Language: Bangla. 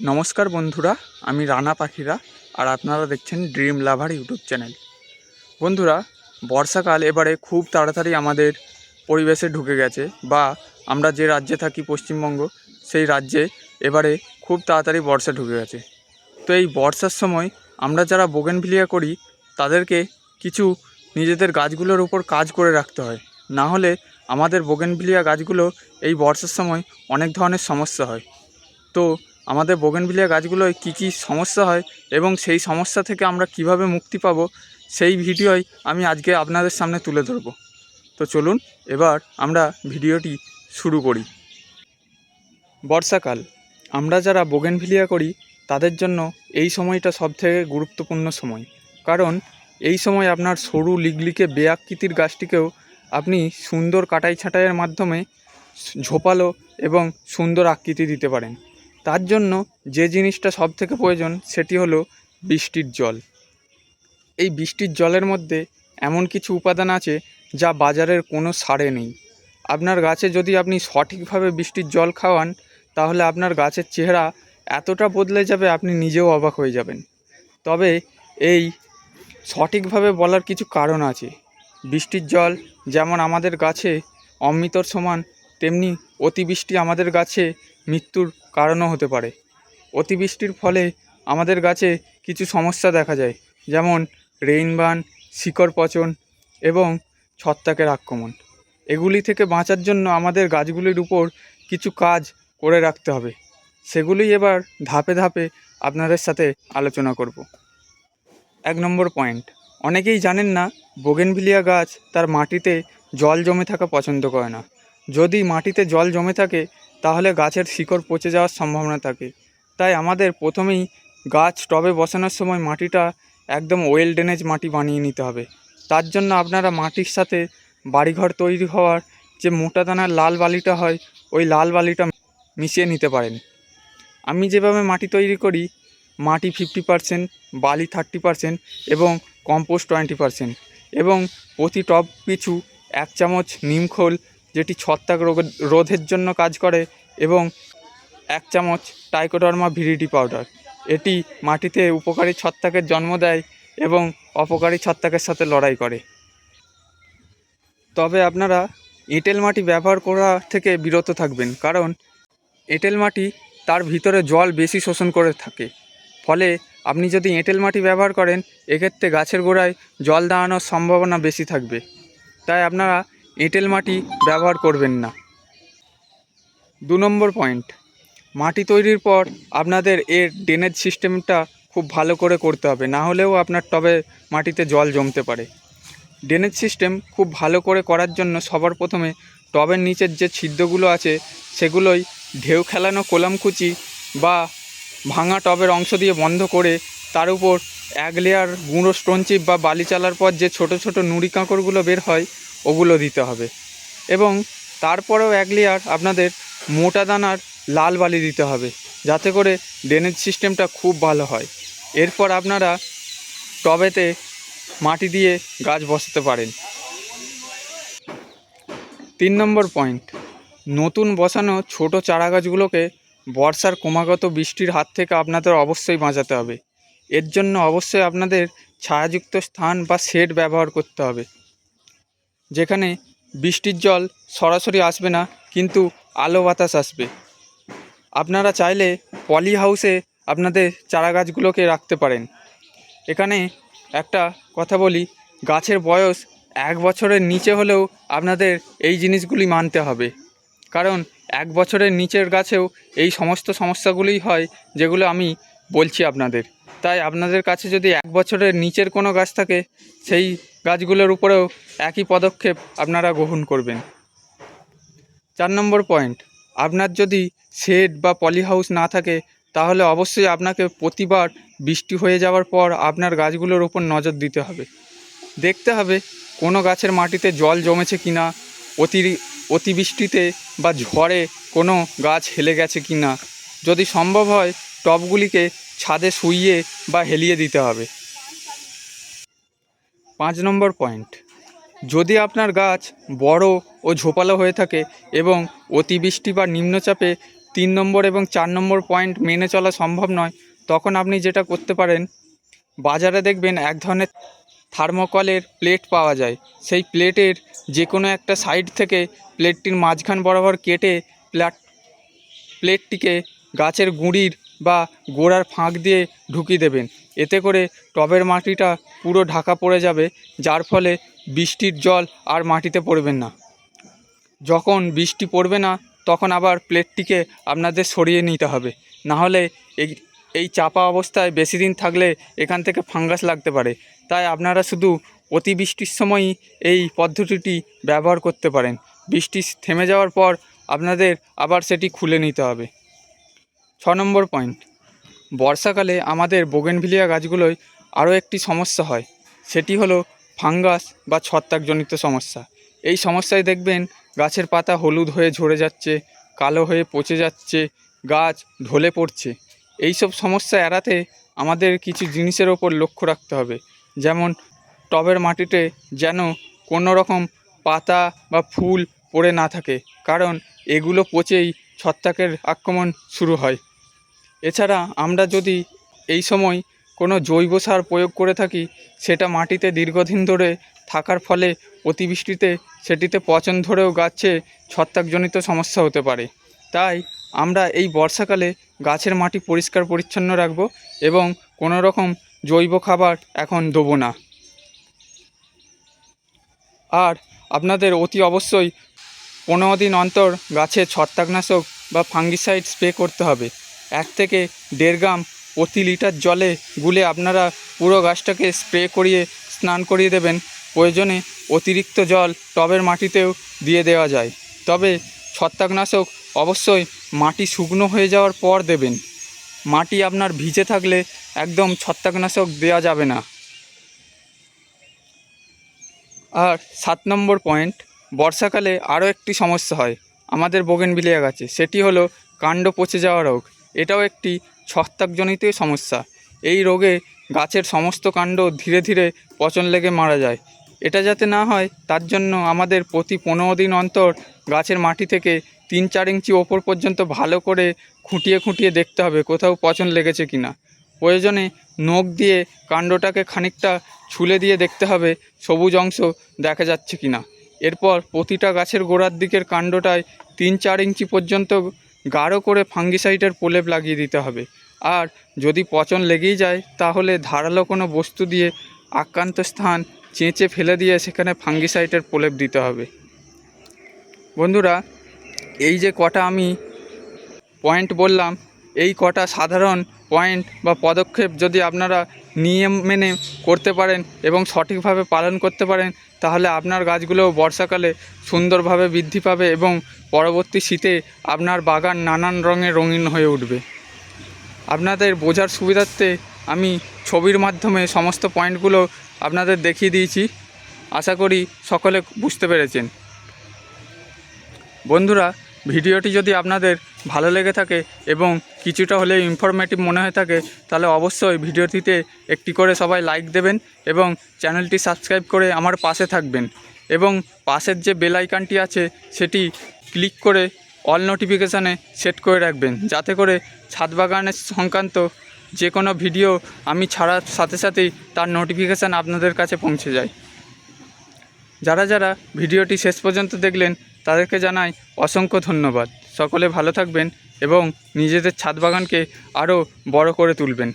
নমস্কার বন্ধুরা, আমি রানা পাখিরা আর আপনারা দেখছেন ড্রিম লাভার ইউটিউব চ্যানেল। বন্ধুরা, বর্ষাকাল এবারে খুব তাড়াতাড়ি আমাদের পরিবেশে ঢুকে গেছে বা আমরা যে রাজ্যে থাকি পশ্চিমবঙ্গ, সেই রাজ্যে এবারে খুব তাড়াতাড়ি বর্ষা ঢুকে গেছে। তো এই বর্ষার সময় আমরা যারা বোগেনভিলিয়া করি, তাদেরকে কিছু নিজেদের গাছগুলোর উপর কাজ করে রাখতে হয়। না হলে আমাদের বোগেনভিলিয়া গাছগুলো এই বর্ষার সময় অনেক ধরনের সমস্যা হয়। তো আমাদের বোগেনভিলিয়া গাছগুলোয় কী কী সমস্যা হয় এবং সেই সমস্যা থেকে আমরা কীভাবে মুক্তি পাব, সেই ভিডিওই আমি আজকে আপনাদের সামনে তুলে ধরব। তো চলুন, এবার আমরা ভিডিওটি শুরু করি। বর্ষাকাল। আমরা যারা বোগেনভিলিয়া করি, তাদের জন্য এই সময়টা সবথেকে গুরুত্বপূর্ণ সময়। কারণ, এই সময় আপনার সরু লিগলিকে বেআকৃতির গাছটিকেও আপনি সুন্দর কাটাই ছাঁটাইয়ের মাধ্যমে ঝোপালো এবং সুন্দর আকৃতি দিতে পারেন। তার জন্য যে জিনিসটা সব থেকে প্রয়োজন সেটি হলো বৃষ্টির জল। এই বৃষ্টির জলের মধ্যে এমন কিছু উপাদান আছে যা বাজারের কোনো সারে নেই। আপনার গাছে যদি আপনি সঠিকভাবে বৃষ্টির জল খাওয়ান, তাহলে আপনার গাছের চেহারা এতটা বদলে যাবে আপনি নিজেও অবাক হয়ে যাবেন। তবে এই সঠিকভাবে বলার কিছু কারণ আছে। বৃষ্টির জল যেমন আমাদের গাছে অমৃতর সমান, তেমনি অতিবৃষ্টি আমাদের গাছে মৃত্যুর কারণও হতে পারে। অতিবৃষ্টির ফলে আমাদের গাছে কিছু সমস্যা দেখা যায়, যেমন রেইনবান শিকড় পচন এবং ছত্রাকের আক্রমণ। এগুলি থেকে বাঁচার জন্য আমাদের গাছগুলির উপর কিছু কাজ করে রাখতে হবে। সেগুলি এবার ধাপে ধাপে আপনাদের সাথে আলোচনা করব। এক নম্বর পয়েন্ট, অনেকেই জানেন না, বোগেনভিলিয়া গাছ তার মাটিতে জল জমে থাকা পছন্দ করে না। যদি মাটিতে জল জমে থাকে তাহলে গাছের শিকড় পচে যাওয়ার সম্ভাবনা থাকে। তাই আমাদের প্রথমেই গাছ টবে বসানোর সময় মাটিটা একদম ওয়েল ড্রেনেজ মাটি বানিয়ে নিতে হবে। তার জন্য আপনারা মাটির সাথে বাড়িঘর তৈরি হওয়ার যে মোটা দানার লাল বালিটা হয়, ওই লাল বালিটা মিশিয়ে নিতে পারেন। আমি যেভাবে মাটি তৈরি করি, মাটি ফিফটি পারসেন্ট বালি থার্টি পারসেন্ট এবং কম্পোস্ট টোয়েন্টি পারসেন্ট এবং প্রতি টব পিছু এক চামচ নিমখোল যেটি ছত্রাক রোগ রোধের জন্য কাজ করে এবং এক চামচ টাইকোডার্মা ভিরিডি পাউডার। এটি মাটিতে উপকারী ছত্রাকের জন্ম দেয় এবং অপকারী ছত্রাকের সাথে লড়াই করে। তবে আপনারা এঁটেল মাটি ব্যবহার করা থেকে বিরত থাকবেন, কারণ এঁটেল মাটি তার ভিতরে জল বেশি শোষণ করে থাকে। ফলে আপনি যদি এঁটেল মাটি ব্যবহার করেন, এক্ষেত্রে গাছের গোড়ায় জল দাঁড়ানোর সম্ভাবনা বেশি থাকবে। তাই আপনারা এঁটেল মাটি ব্যবহার করবেন না। দু নম্বর পয়েন্ট, মাটি তৈরির পর আপনাদের এর ড্রেনেজ সিস্টেমটা খুব ভালো করে করতে হবে, না হলেও আপনার টবে মাটিতে জল জমতে পারে। ড্রেনেজ সিস্টেম খুব ভালো করে করার জন্য সবার প্রথমে টবের নিচের যে ছিদ্রগুলো আছে, সেগুলোই ঢেউ খেলানো কোলামকুচি বা ভাঙা টবের অংশ দিয়ে বন্ধ করে তার উপর এক লেয়ার গুঁড়ো স্টোন চিপ বা বালি চালার পর যে ছোট ছোট নুড়ি কাঁকড়গুলো বের হয় ওগুলো দিতে হবে। এবং তারপরেও এক লেয়ার আপনাদের মোটা দানার লাল বালি দিতে হবে, যাতে করে ড্রেনেজ সিস্টেমটা খুব ভালো হয়। এরপর আপনারা টবেতে মাটি দিয়ে গাছ বসাতে পারেন। তিন নম্বর পয়েন্ট নতুন বসানো ছোট চারা গাছগুলোকে বর্ষার ক্রমাগত বৃষ্টির হাত থেকে আপনাদের অবশ্যই বাঁচাতে হবে। এর জন্য অবশ্যই আপনাদের ছায়াযুক্ত স্থান বা শেড ব্যবহার করতে হবে। যেখানে বৃষ্টির জল সরাসরি আসবে না, কিন্তু আলো বাতাস আসবে। আপনারা চাইলে পলি হাউসে আপনাদের চারা গাছগুলোকে রাখতে পারেন। এখানে একটা কথা বলি, গাছের বয়স এক বছরের নিচে হলেও আপনাদের এই জিনিসগুলি মানতে হবে। কারণ এক বছরের নিচের গাছেও এই সমস্ত সমস্যাগুলিই হয়, যেগুলো আমি বলছি আপনাদের। তাই আপনাদের কাছে যদি এক বছরের নিচের কোনো গাছ থাকে, সেই গাছগুলোর উপরেও একই পদক্ষেপ আপনারা গ্রহণ করবেন। চার নম্বর পয়েন্ট, আপনার যদি শেড বা পলি হাউস না থাকে, তাহলে অবশ্যই আপনাকে প্রতিবার বৃষ্টি হয়ে যাওয়ার পর আপনার গাছগুলোর ওপর নজর দিতে হবে। দেখতে হবে কোনো গাছের মাটিতে জল জমেছে কি না অতি, অতিবৃষ্টিতে বা ঝড়ে কোনো গাছ হেলে গেছে কি না যদি সম্ভব হয় টবগুলিকে ছাদে শুইয়ে বা হেলিয়ে দিতে হবে। পাঁচ নম্বর পয়েন্ট। যদি আপনার গাছ বড় ও ঝোপালো হয়ে থাকে এবং অতিবৃষ্টি বা নিম্নচাপে তিন নম্বর এবং চার নম্বর পয়েন্ট মেনে চলা সম্ভব নয়, তখন আপনি যেটা করতে পারেন, বাজারে দেখবেন এক ধরনের থার্মোকলের প্লেট পাওয়া যায়। সেই প্লেটের যে কোনো একটা সাইড থেকে প্লেটটির মাঝখান বরাবর কেটে প্লাট প্লেটটিকে গাছের গুঁড়ির বা গোড়ার ফাঁক দিয়ে ঢুকিয়ে দেবেন। এতে করে টবের মাটিটা পুরো ঢাকা পড়ে যাবে, যার ফলে বৃষ্টির জল আর মাটিতে পড়বেন না। যখন বৃষ্টি পড়বে না, তখন আবার প্লেটটিকে আপনাদের সরিয়ে নিতে হবে। না হলে এই এই চাপা অবস্থায় বেশি দিন থাকলে এখান থেকে ফাঙ্গাস লাগতে পারে। তাই আপনারা শুধু অতিবৃষ্টির সময়ই এই পদ্ধতিটি ব্যবহার করতে পারেন। বৃষ্টি থেমে যাওয়ার পর আপনাদের আবার সেটি খুলে নিতে হবে। ছ নম্বর পয়েন্ট। বর্ষাকালে আমাদের বোগেনভিলিয়া গাছগুলোয় আরও একটি সমস্যা হয়। সেটি হলো ফাঙ্গাস বা ছত্রাকজনিত সমস্যা। এই সমস্যায় দেখবেন গাছের পাতা হলুদ হয়ে ঝরে যাচ্ছে, কালো হয়ে পচে যাচ্ছে, গাছ ঢলে পড়ছে। এইসব সমস্যা এড়াতে আমাদের কিছু জিনিসের ওপর লক্ষ্য রাখতে হবে। যেমন টবের মাটিতে যেন কোনো রকম পাতা বা ফুল পড়ে না থাকে। কারণ এগুলো পচেই ছত্রাকের আক্রমণ শুরু হয়। এছাড়া আমরা যদি এই সময় কোনো জৈব সার প্রয়োগ করে থাকি, সেটা মাটিতে দীর্ঘদিন ধরে থাকার ফলে অতিবৃষ্টিতে সেটিতে পচন ধরেও গাছে ছত্রাকজনিত সমস্যা হতে পারে। তাই আমরা এই বর্ষাকালে গাছের মাটি পরিষ্কার পরিচ্ছন্ন রাখব এবং কোনো রকম জৈব খাবার এখন দেবো না। আর আপনাদের অতি অবশ্যই পনেরো দিন অন্তর গাছে ছত্রাকনাশক বা ফাঙ্গিসাইড স্প্রে করতে হবে। এক থেকে দেড় গ্রাম প্রতি লিটার জলে গুলে আপনারা পুরো গাছটাকে স্প্রে করিয়ে স্নান করিয়ে দেবেন। প্রয়োজনে অতিরিক্ত জল টবের মাটিতেও দিয়ে দেওয়া যায়। তবে ছত্রাকনাশক অবশ্যই মাটি শুকনো হয়ে যাওয়ার পর দেবেন। মাটি আপনার ভিজে থাকলে একদম ছত্রাকনাশক দেওয়া যাবে না। আর সাত নম্বর পয়েন্ট বর্ষাকালে আরও একটি সমস্যা হয়। আমাদের বোগেনভিলিয়া গাছে। সেটি হলো কাণ্ড পচে যাওয়া রোগ। এটাও একটি ছত্রাকজনিত সমস্যা। এই রোগে গাছের সমস্ত কাণ্ড ধীরে ধীরে পচন লেগে মারা যায়। এটা যাতে না হয়, তার জন্য আমাদের প্রতি পনেরো দিন অন্তর গাছের মাটি থেকে তিন চার ইঞ্চি ওপর পর্যন্ত ভালো করে খুঁটিয়ে খুঁটিয়ে দেখতে হবে কোথাও পচন লেগেছে কি না। প্রয়োজনে নখ দিয়ে কাণ্ডটাকে খানিকটা ছুলে দিয়ে দেখতে হবে। সবুজ অংশ দেখা যাচ্ছে কি না। এরপর প্রতিটা গাছের গোড়ার দিকের কাণ্ডটায় তিন চার ইঞ্চি পর্যন্ত গাঢ় করে ফাঙ্গিসাইডের প্রলেপ লাগিয়ে দিতে হবে। আর যদি পচন লেগেই যায়, তাহলে ধারালো কোনো বস্তু দিয়ে আক্রান্ত স্থান চেঁচে ফেলে দিয়ে সেখানে ফাঙ্গিসাইডের প্রলেপ দিতে হবে। বন্ধুরা, এই যে কটা আমি পয়েন্ট বললাম, এই কটা সাধারণ পয়েন্ট বা পদক্ষেপ যদি আপনারা নিয়ম মেনে করতে পারেন এবং সঠিকভাবে পালন করতে পারেন, তাহলে আপনার গাছগুলোও বর্ষাকালে সুন্দরভাবে বৃদ্ধি পাবে এবং পরবর্তী শীতে আপনার বাগান নানান রঙে রঙিন হয়ে উঠবে। আপনাদের বোঝার সুবিধার্থে আমি ছবির মাধ্যমে সমস্ত পয়েন্টগুলো আপনাদের দেখিয়ে দিয়েছি। আশা করি সকলে বুঝতে পেরেছেন। বন্ধুরা ভিডিওটি যদি আপনাদের ভালো লেগে থাকে এবং কিছুটা হলেও ইনফরমেটিভ মনে হয়ে থাকে, তাহলে অবশ্যই ভিডিওটিতে একটি করে সবাই লাইক দেবেন এবং চ্যানেলটি সাবস্ক্রাইব করে আমার পাশে থাকবেন। এবং পাশের যে বেল আইকনটি আছে, সেটি ক্লিক করে অল নোটিফিকেশানে সেট করে রাখবেন। যাতে করে ছাদ বাগানের সংক্রান্ত যে কোনো ভিডিও আমি ছাড়ার সাথে সাথেই তার নোটিফিকেশান আপনাদের কাছে পৌঁছে যায়। যারা যারা ভিডিওটি শেষ পর্যন্ত দেখলেন তাদেরকে জানাই অসংখ্য ধন্যবাদ। সকলে ভালো থাকবেন এবং নিজেদের ছাদ বাগানকে আরও বড় করে তুলবেন।